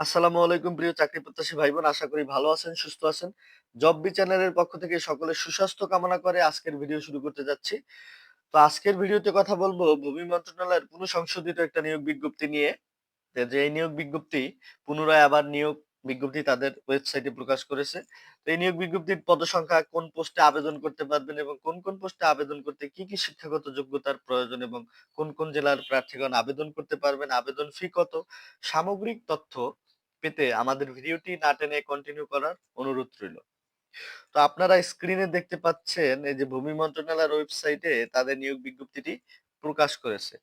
আসসালামু আলাইকুম প্রিয় চাকরি প্রত্যাশী ভাই বোন আশা করি ভালো আছেন, সুস্থ আছেন। জব বি চ্যানেলের পক্ষ থেকে সকলের সুস্বাস্থ্য কামনা করে আজকের ভিডিও শুরু করতে যাচ্ছি। তো আজকের ভিডিওতে কথা বলব ভূমি মন্ত্রণালয়ের পুনঃসংশোধিত একটা নিয়োগ বিজ্ঞপ্তি নিয়ে। যে যে এই নিয়োগ বিজ্ঞপ্তি পুনরায় আবার নিয়োগ বিজ্ঞপ্তি তাদের ওয়েবসাইটে প্রকাশ করেছে। তো এই নিয়োগ বিজ্ঞপ্তির পদসংখ্যা কোন পোস্টে আবেদন করতে পারবেন এবং কোন কোন পোস্টে আবেদন করতে কি কি শিক্ষাগত যোগ্যতার প্রয়োজন এবং কোন কোন জেলার প্রার্থীগণ আবেদন করতে পারবেন, আবেদন ফি কত, সামগ্রিক তথ্য পেতে আমাদের ভিডিওটি না টেনে কন্টিনিউ করার অনুরোধ রইল। তো আপনারা স্ক্রিনে দেখতে পাচ্ছেন এই যে ভূমি মন্ত্রণালয়ের ওয়েবসাইটে তাদের নিয়োগ বিজ্ঞপ্তিটি প্রকাশ করেছে।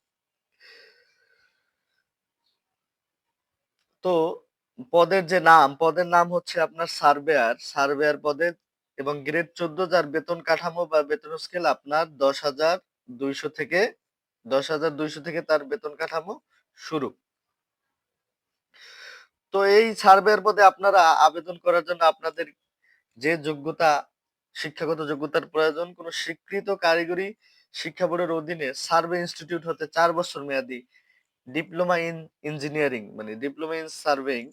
তো পদের যে নাম, পদের নাম হচ্ছে আপনার সার্ভেয়ার সার্ভেয়ার পদে এবং গ্রেড চোদ্দ যার বেতন কাঠামো বা বেতন স্কেল আপনার দশ হাজার দুইশো থেকে, দশ হাজার দুইশো থেকে তার বেতন কাঠামো শুরু। তো এই সার্ভেয়ার পদে আপনারা আবেদন করার জন্য আপনাদের যে যোগ্যতা, শিক্ষাগত যোগ্যতার প্রয়োজন, কোন স্বীকৃত কারিগরি শিক্ষা বোর্ডের অধীনে সার্ভে ইনস্টিটিউট হতে চার বছর মেয়াদী ডিপ্লোমা ইন ইঞ্জিনিয়ারিং মানে ডিপ্লোমা ইন সার্ভেইং,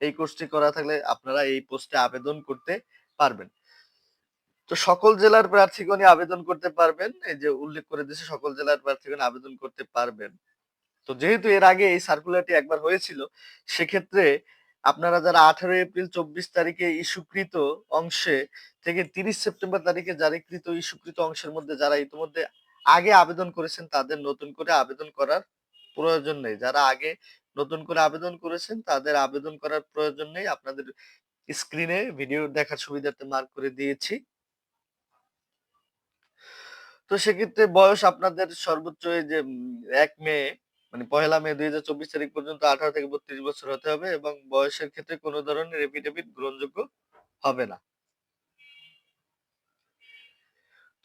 এই কোর্সটি করা থাকলে আপনারা এই পোস্টে আবেদন করতে পারবেন। তো সকল জেলার প্রার্থীগণই আবেদন করতে পারবেন, এই যে উল্লেখ করে দিয়েছে, সকল জেলার প্রার্থীগণ আবেদন করতে পারবেন। তো যেহেতু এর আগে এই সার্কুলারটি একবার হয়েছিল, সেক্ষেত্রে আপনারা যারা আঠারো এপ্রিল চব্বিশ তারিখে ইস্যুকৃত অংশে থেকে তিরিশ সেপ্টেম্বর তারিখে জারিকৃত ইস্যুকৃত অংশের মধ্যে যারা ইতিমধ্যে আগে আবেদন করেছেন, তাদের নতুন করে আবেদন করার প্রয়োজন নেই। যারা আগে নতুন করে আবেদন করেছেন, তাদের আবেদন করার প্রয়োজন নেই। আপনাদের স্ক্রিনে ভিডিও দেখার সুবিধার্থে মার্ক করে দিয়েছি। তো সেক্ষেত্রে বয়স আপনাদের সর্বোচ্চ এই যে এক মে মানে পহেলা মে দুই হাজার চব্বিশ তারিখ পর্যন্ত আঠারো থেকে বত্রিশ বছর হতে হবে এবং বয়সের ক্ষেত্রে কোনো ধরনের এফিডেভিট গ্রহণযোগ্য হবে না।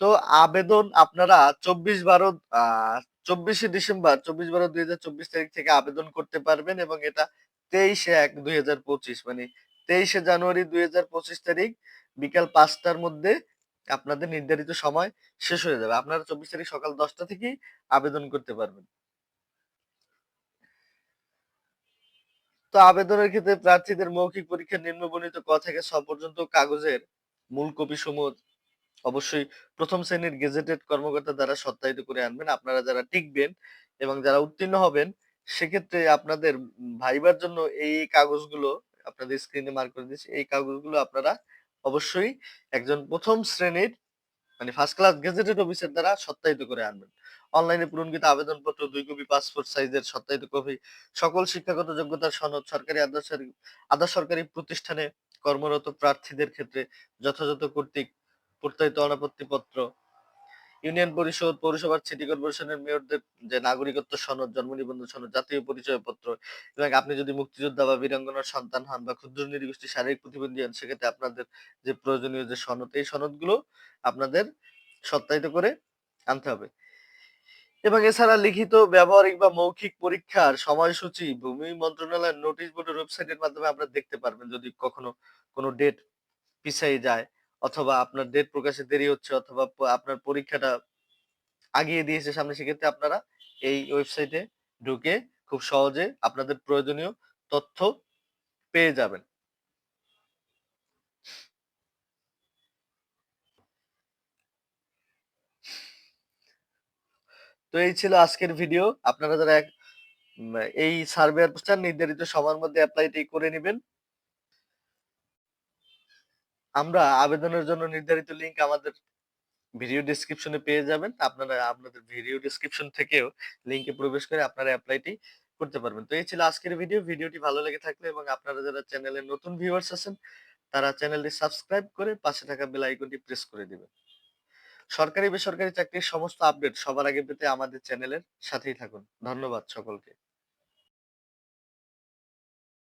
তো আবেদন আপনারা চব্বিশ বারো চব্বিশে ডিসেম্বর, চব্বিশ বারো দুই হাজার চব্বিশ তারিখ থেকে আবেদন করতে পারবেন এবং এটা তেইশে এক দুই হাজার পঁচিশ মানে তেইশে জানুয়ারি দুই হাজার পঁচিশ তারিখ বিকাল পাঁচটার মধ্যে আপনাদের নির্ধারিত সময় শেষ হয়ে যাবে। আপনারা চব্বিশ তারিখ সকাল দশটা থেকেই আবেদন করতে পারবেন। তো আবেদনের ক্ষেত্রে প্রার্থীদের মৌখিক পরীক্ষার নিম্নবর্ণিত ক থেকে ছ পর্যন্ত কাগজের মূল কপি সমূহ অবশ্যই প্রথম শ্রেণির গেজেটেড কর্মকর্তা দ্বারা সত্যায়িত করে আনবেন। আপনারা যারা টিকবেন এবং যারা উত্তীর্ণ হবেন, সেক্ষেত্রে আপনাদের ভাইবার জন্য এই কাগজগুলো আপনাদের স্ক্রিনে মার্ক করে দিচ্ছি এই কাগজগুলো আপনারা অবশ্যই একজন প্রথম শ্রেণির মানে ফার্স্ট ক্লাস গেজেটেড অফিসার দ্বারা সত্যায়িত করে আনবেন। অনলাইনে পূরণকৃত আবেদনপত্র, দুই কপি পাসপোর্ট সাইজের সত্যায়িত কপি, সকল শিক্ষাগত যোগ্যতার সনদ সরকারি আধা সরকারি প্রতিষ্ঠানে কর্মরত প্রার্থীদের ক্ষেত্রে যথাযথ কর্তৃক প্রত্যয়িত অনাপত্তিপত্র। ইউনিয়ন পরিষদ পৌরসভার সিটি কর্পোরেশনের মেয়রদের যে নাগরিকত্ব সনদ, জন্ম নিবন্ধন সনদ, জাতীয় পরিচয়পত্র এবং আপনি যদি মুক্তিযোদ্ধা বা বীরাঙ্গনার সন্তান হন বা ক্ষুদ্র নৃগোষ্ঠী শারীরিক প্রতিবন্ধী হন, সেক্ষেত্রে আপনাদের যে প্রয়োজনীয় যে সনদ, এই সনদগুলো আপনাদের সত্যায়িত করে আনতে হবে। এবং এছাড়া লিখিত, ব্যবহারিক বা মৌখিক পরীক্ষার সময়সূচি, ভূমি মন্ত্রণালয়ের নোটিশ বোর্ডের ওয়েবসাইটের মাধ্যমে আপনারা দেখতে পারবেন যদি কখনো কোনো ডেট পিছাই যায় অথবা আপনার ডেট প্রকাশে দেরি হচ্ছে অথবা আপনার পরীক্ষাটা আগিয়ে দিয়েছে সামনে, সেক্ষেত্রে আপনারা এই ওয়েবসাইটে ঢুকে খুব সহজে আপনাদের প্রয়োজনীয় তথ্য পেয়ে যাবেন। তো এই ছিল আজকের ভিডিও আপনারা যারা এই সার্ভে পোস্টার নির্ধারিত সময়ের মধ্যে অ্যাপ্লাইটি করে নেবেন। আমরা আবেদনের জন্য নির্ধারিত লিঙ্ক আমাদের ভিডিও ডিসক্রিপশনে পেয়ে যাবেন। আপনারা আপনাদের ভিডিও ডিসক্রিপশন থেকেও লিঙ্কে প্রবেশ করে আপনারা অ্যাপ্লাইটি করতে পারবেন। তো এই ছিল আজকের ভিডিও ভিডিওটি ভালো লেগে থাকলে এবং আপনারা যারা চ্যানেলে নতুন ভিউয়ার্স আছেন, তারা চ্যানেলটি সাবস্ক্রাইব করে পাশে থাকা বেল আইকনটি প্রেস করে দিবেন। সরকারি বেসরকারি চাকরির সমস্ত আপডেট সবার আগে পেতে আমাদের চ্যানেলের সাথেই থাকুন। ধন্যবাদ সকলকে।